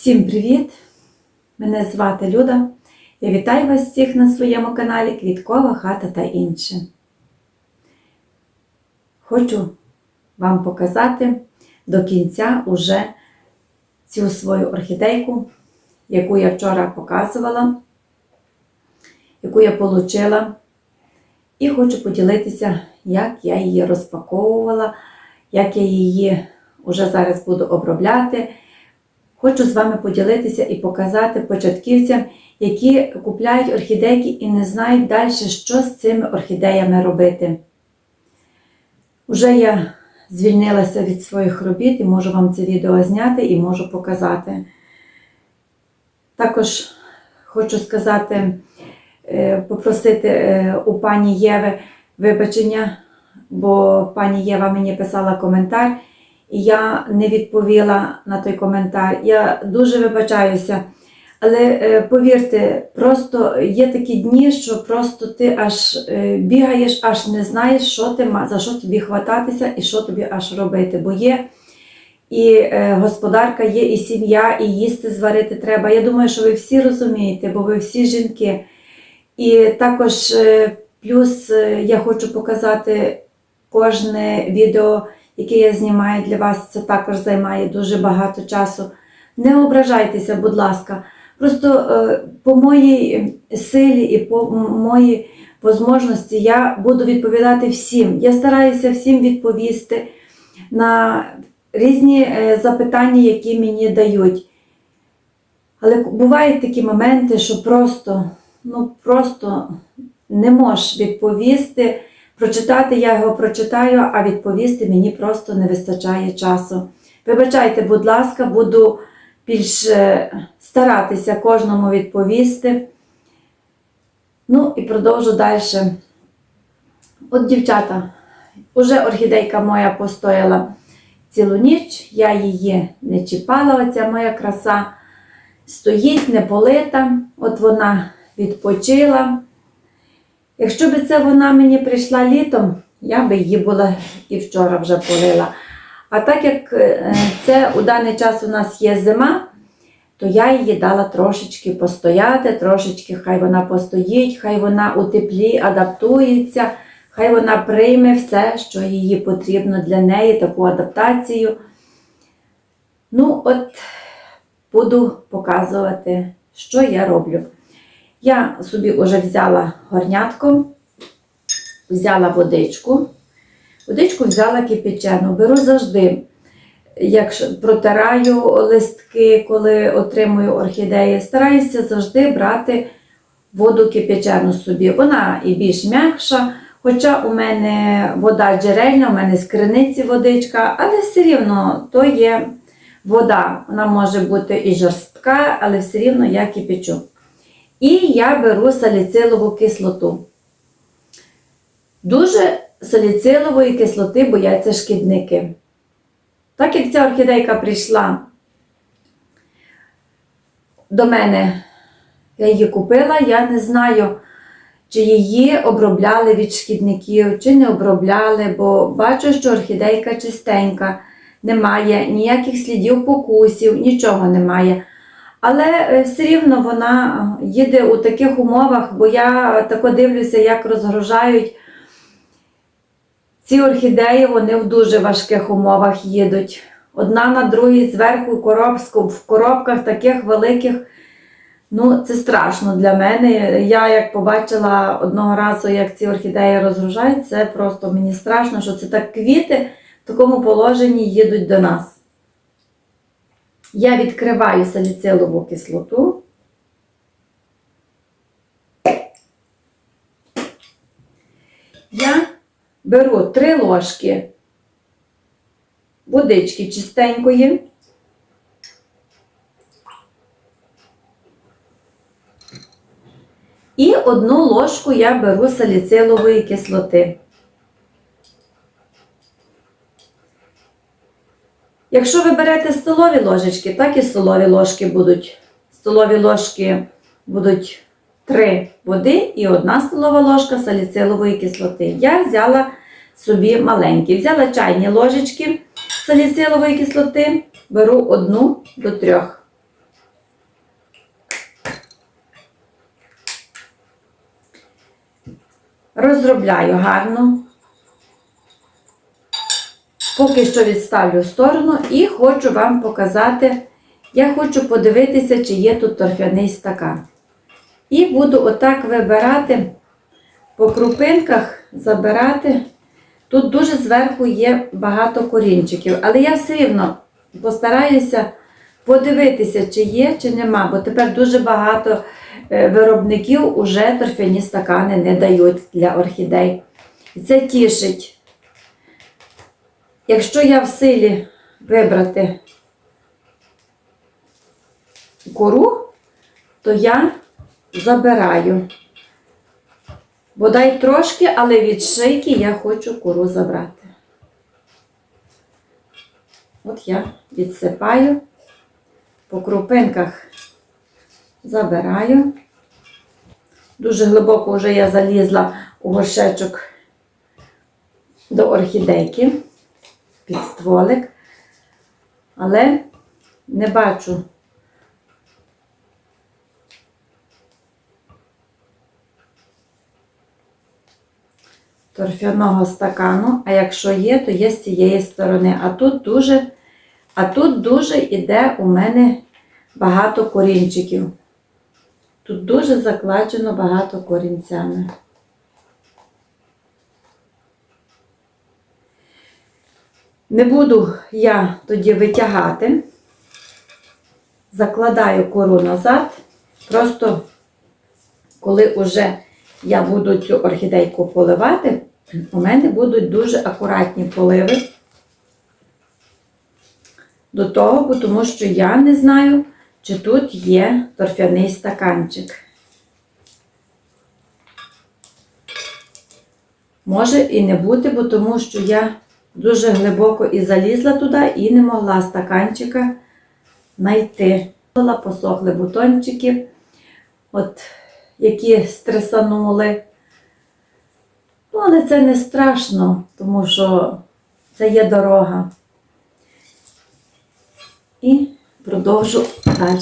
Всім привіт! Мене звати Люда. Я вітаю вас всіх на своєму каналі Квіткова хата та інше. Хочу вам показати до кінця уже цю свою орхідейку, яку я вчора показувала, яку я отримала. І хочу поділитися, як я її розпаковувала, як я її вже зараз буду обробляти. Хочу з вами поділитися і показати початківцям, які купляють орхідейки і не знають далі, що з цими орхідеями робити. Уже я звільнилася від своїх робіт і можу вам це відео зняти і можу показати. Також хочу сказати, е, попросити е, у пані Єви вибачення, бо пані Єва мені писала коментар. Я не відповіла на той коментар. Я дуже вибачаюся. Але е, повірте, просто є такі дні, що просто ти аж е, бігаєш, аж не знаєш, що ти за що тобі хвататися і що тобі аж робити. Бо є і е, господарка, є і сім'я, і їсти зварити треба. Я думаю, що ви всі розумієте, бо ви всі жінки. І також плюс я хочу показати кожне відео яке я знімаю для вас, це також займає дуже багато часу. Не ображайтеся, будь ласка. Просто е, по моїй силі і по моїй можливості я буду відповідати всім. Я стараюся всім відповісти на різні е, запитання, які мені дають. Але бувають такі моменти, що просто, ну просто не можеш відповісти. Прочитати я його прочитаю, а відповісти мені просто не вистачає часу. Вибачайте, будь ласка, буду більше старатися кожному відповісти. Ну і продовжу далі. От, дівчата, уже орхідейка моя постояла цілу ніч, я її не чіпала, оця моя краса стоїть, не полита, от вона відпочила. Якщо б це вона мені прийшла літом, я би її була і вчора вже полила. А так як е, це у даний час у нас є зима, то я її дала трошечки постояти, трошечки хай вона постоїть, хай вона у теплі адаптується, хай вона прийме все, що їй потрібно для неї, таку адаптацію. Ну, от буду показувати, що я роблю. Я собі вже взяла горнятко, взяла водичку. Водичку взяла кипячену. Беру завжди, як протираю листки, коли отримую орхідеї, стараюся завжди брати воду кипячену собі. Вона і більш м'якша. Хоча у мене вода джерельна, у мене з криниці водичка, але все рівно то є вода. Вона може бути і жорстка, але все рівно я кипячу. І я беру саліцилову кислоту. Дуже саліцилової кислоти бояться шкідники. Так як ця орхідейка прийшла до мене, я її купила, я не знаю, чи її обробляли від шкідників, чи не обробляли, бо бачу, що орхідейка чистенька, немає ніяких слідів покусів, нічого немає. Але е, все рівно вона їде у таких умовах, бо я тако дивлюся, як розгружають ці орхідеї, вони в дуже важких умовах їдуть. Одна на другій зверху коробську, в коробках таких великих. Ну, це страшно для мене. Я як побачила одного разу, як ці орхідеї розгружають, це просто мені страшно, що це так квіти в такому положенні їдуть до нас. Я відкриваю саліцилову кислоту. Я беру три ложки водички чистенької. І одну ложку я беру саліцилової кислоти. Якщо ви берете столові ложечки, так і столові ложки будуть. Столові ложки будуть 3 води і 1 столова ложка саліцилової кислоти. Я взяла собі маленькі. Взяла чайні ложечки саліцилової кислоти, беру одну до трьох. Розробляю гарно Поки що відставлю в сторону і хочу вам показати, я хочу подивитися, чи є тут торфяний стакан. І буду отак вибирати по крупинках, забирати. Тут дуже зверху є багато корінчиків, але я все рівно постараюся подивитися, чи є, чи нема, бо тепер дуже багато е, виробників уже торфяні стакани не дають для орхідей. Це тішить. Якщо я в силі вибрати кору, то я забираю. Бодай трошки, але від шийки я хочу кору забрати. От я відсипаю, по крупинках забираю. Дуже глибоко вже я залізла у горшечок до орхідейки під стволик, але не бачу торфяного стакану, а якщо є, то є з цієї сторони. А тут дуже, а тут дуже іде у мене багато корінчиків. Тут дуже закладено багато корінцями. Не буду я тоді витягати, закладаю кору назад, просто коли вже я буду цю орхідейку поливати, у мене будуть дуже акуратні поливи. До того, тому що я не знаю, чи тут є торфяний стаканчик. Може і не бути, бо тому що я дуже глибоко і залізла туди і не могла стаканчика знайти. Посохли бутончики, от, які стресанули. Ну, але це не страшно, тому що це є дорога. І продовжу далі.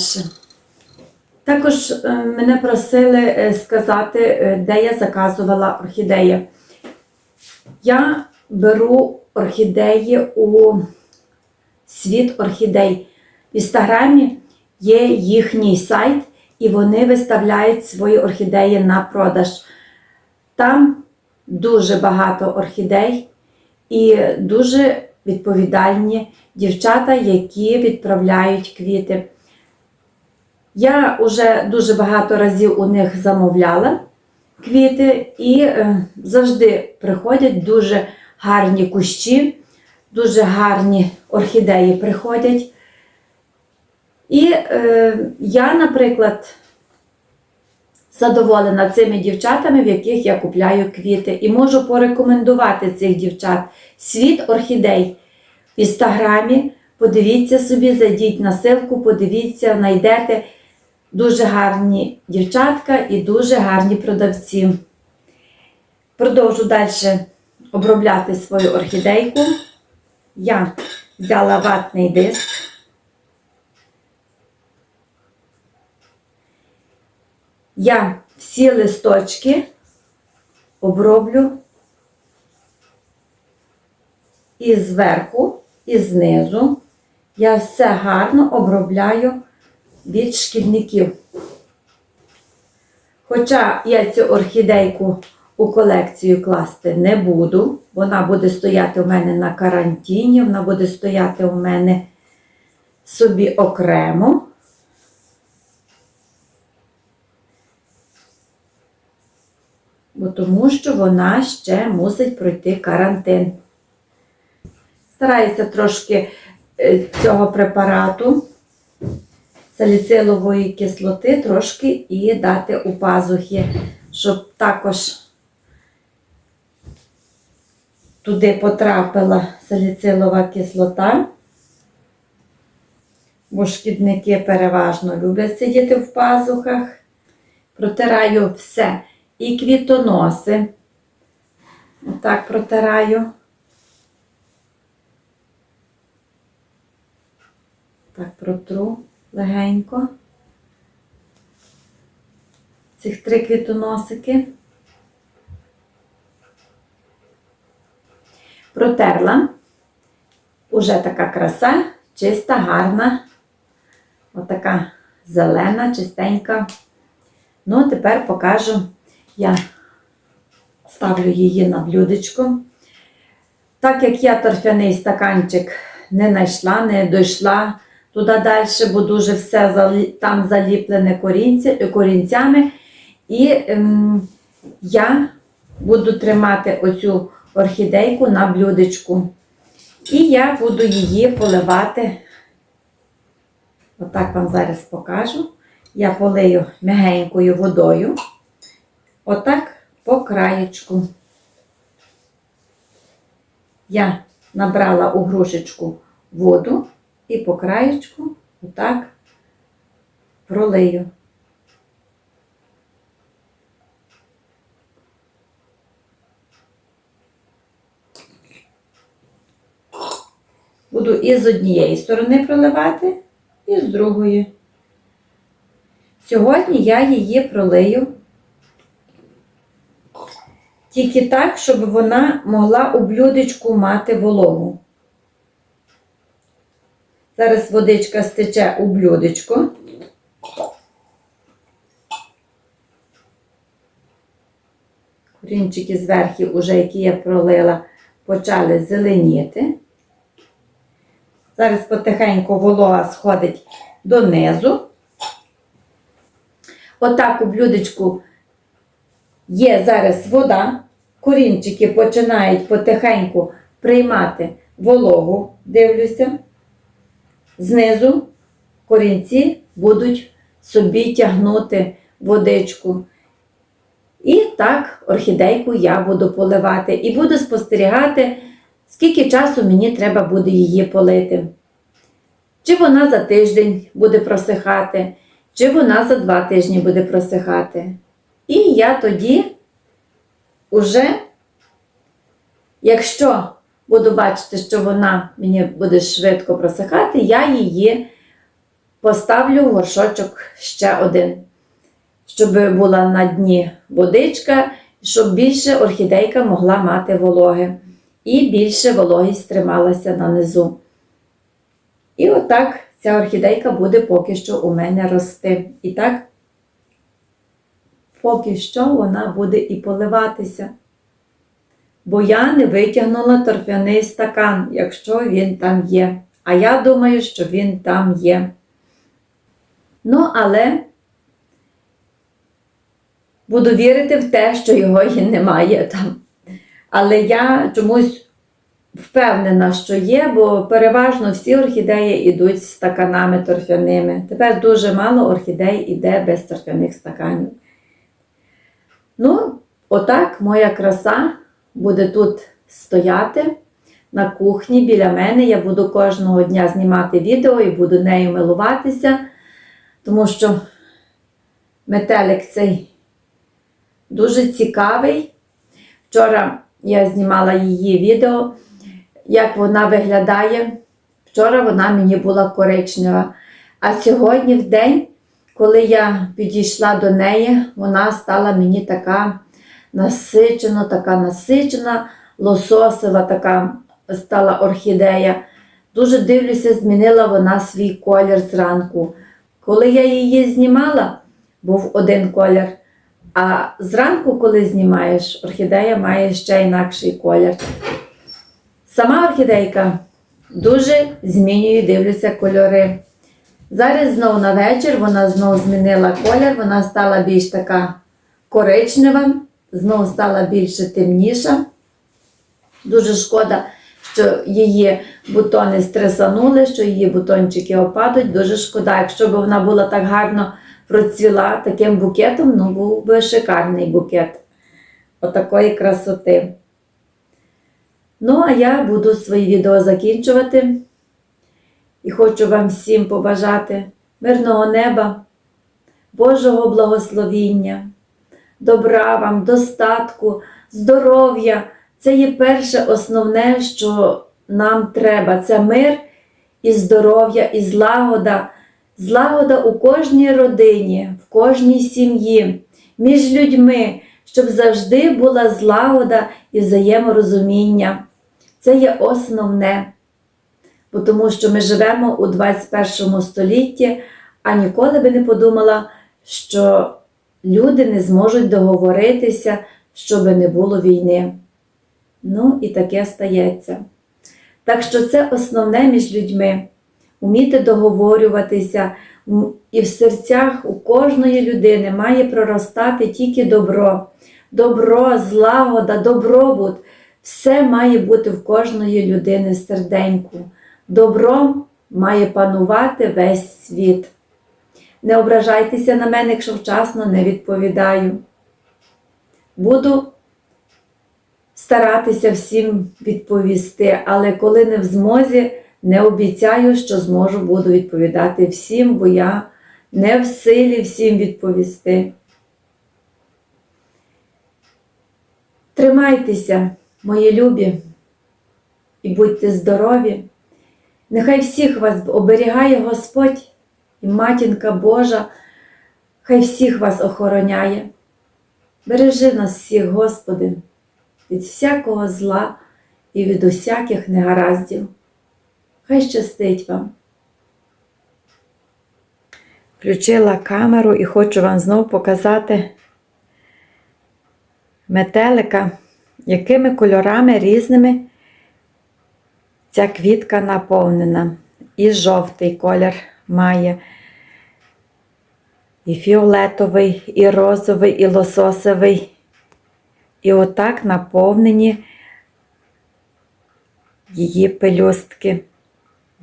Також е, мене просили е, сказати, е, де я заказувала орхідеї. Я беру орхідеї у світ орхідей. В інстаграмі є їхній сайт, і вони виставляють свої орхідеї на продаж. Там дуже багато орхідей і дуже відповідальні дівчата, які відправляють квіти. Я вже дуже багато разів у них замовляла квіти, і е, завжди приходять дуже гарні кущі, дуже гарні орхідеї приходять. І е, я, наприклад, задоволена цими дівчатами, в яких я купляю квіти. І можу порекомендувати цих дівчат. Світ орхідей в інстаграмі. Подивіться собі, зайдіть на ссылку, подивіться, знайдете дуже гарні дівчатка і дуже гарні продавці. Продовжу далі обробляти свою орхідейку. Я взяла ватний диск. Я всі листочки оброблю і зверху, і знизу. Я все гарно обробляю від шкідників. Хоча я цю орхідейку у колекцію класти не буду, вона буде стояти у мене на карантині, вона буде стояти у мене собі окремо. Бо тому що вона ще мусить пройти карантин. Стараюся трошки е, цього препарату саліцилової кислоти трошки і дати у пазухи, щоб також туди потрапила саліцилова кислота, бо шкідники переважно люблять сидіти в пазухах. Протираю все. І квітоноси. Отак протираю. Так протру легенько. Цих три квітоносики. Протерла. Уже така краса, чиста, гарна. Отака зелена, чистенька. Ну, тепер покажу. Я ставлю її на блюдечко. Так як я торфяний стаканчик не знайшла, не дійшла туди далі, бо дуже все там заліплене корінцями. І ем, я буду тримати оцю орхідейку на блюдечку. І я буду її поливати. Отак вам зараз покажу. Я полию м'ягенькою водою. Отак по краєчку. Я набрала у грушечку воду і по краєчку отак пролию. Буду і з однієї сторони проливати, і з другої. Сьогодні я її пролию тільки так, щоб вона могла у блюдечку мати вологу. Зараз водичка стече у блюдечко. Корінчики зверху, уже, які я пролила, почали зеленіти. Зараз потихеньку волога сходить донизу. Отак у блюдечку є зараз вода. Корінчики починають потихеньку приймати вологу, дивлюся. Знизу корінці будуть собі тягнути водичку. І так орхідейку я буду поливати. І буду спостерігати, скільки часу мені треба буде її полити. Чи вона за тиждень буде просихати, чи вона за два тижні буде просихати. І я тоді уже, якщо буду бачити, що вона мені буде швидко просихати, я її поставлю в горшочок ще один, щоб була на дні водичка, щоб більше орхідейка могла мати вологи і більше вологість трималася на низу. І отак ця орхідейка буде поки що у мене рости. І так, поки що вона буде і поливатися. Бо я не витягнула торфяний стакан, якщо він там є. А я думаю, що він там є. Ну, але буду вірити в те, що його і немає там. Але я чомусь впевнена, що є, бо переважно всі орхідеї йдуть з стаканами торфяними. Тепер дуже мало орхідей іде без торфяних стаканів. Ну, отак моя краса буде тут стояти на кухні біля мене. Я буду кожного дня знімати відео і буду нею милуватися, тому що метелик цей дуже цікавий. Вчора я знімала її відео, як вона виглядає. Вчора вона мені була коричнева. А сьогодні, в день, коли я підійшла до неї, вона стала мені така насичена, така насичена, лососова така стала орхідея. Дуже дивлюся, змінила вона свій колір зранку. Коли я її знімала, був один колір. А зранку, коли знімаєш, орхідея має ще інакший колір. Сама орхідейка дуже змінює, дивлюся кольори. Зараз знову на вечір вона знову змінила колір, вона стала більш така коричнева, знову стала більше темніша. Дуже шкода, що її бутони стресанули, що її бутончики опадуть. Дуже шкода. Якщо б вона була так гарно процвіла таким букетом, ну був би шикарний букет отакої красоти. Ну, а я буду свої відео закінчувати. І хочу вам всім побажати мирного неба, Божого благословіння, добра вам, достатку, здоров'я. Це є перше основне, що нам треба. Це мир і здоров'я, і злагода. Злагода у кожній родині, в кожній сім'ї, між людьми, щоб завжди була злагода і взаєморозуміння. Це є основне, бо тому що ми живемо у 21 столітті, а ніколи би не подумала, що люди не зможуть договоритися, щоб не було війни. Ну і таке стається. Так що це основне між людьми уміти договорюватися, і в серцях у кожної людини має проростати тільки добро. Добро, злагода, добробут. Все має бути в кожної людини серденьку. Добром має панувати весь світ. Не ображайтеся на мене, якщо вчасно не відповідаю. Буду старатися всім відповісти, але коли не в змозі, не обіцяю, що зможу буду відповідати всім, бо я не в силі всім відповісти. Тримайтеся, мої любі, і будьте здорові. Нехай всіх вас оберігає Господь і матінка Божа, хай всіх вас охороняє. Бережи нас всіх, Господи, від всякого зла і від усяких негараздів. Хай щастить вам. Включила камеру і хочу вам знову показати метелика, якими кольорами різними ця квітка наповнена. І жовтий колір має, і фіолетовий, і розовий, і лососовий. І отак наповнені її пелюстки.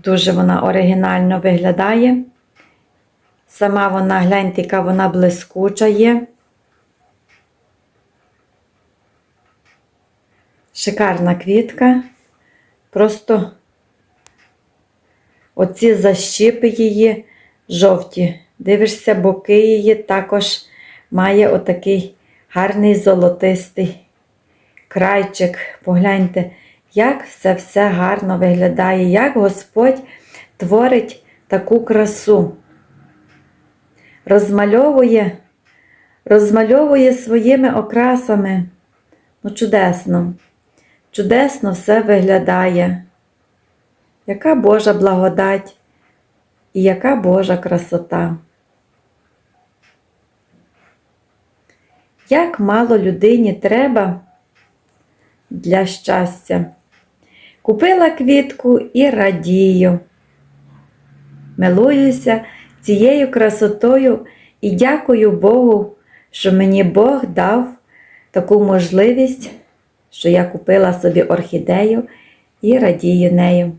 Дуже вона оригінально виглядає. Сама вона, гляньте, яка вона блискуча є. Шикарна квітка. Просто оці защіпи її жовті. Дивишся, боки її також має отакий гарний золотистий крайчик. Погляньте, як це все гарно виглядає, як Господь творить таку красу. Розмальовує, розмальовує своїми окрасами. Ну, чудесно, чудесно все виглядає. Яка Божа благодать і яка Божа красота. Як мало людині треба для щастя. Купила квітку і радію. Милуюся цією красотою і дякую Богу, що мені Бог дав таку можливість, що я купила собі орхідею і радію нею.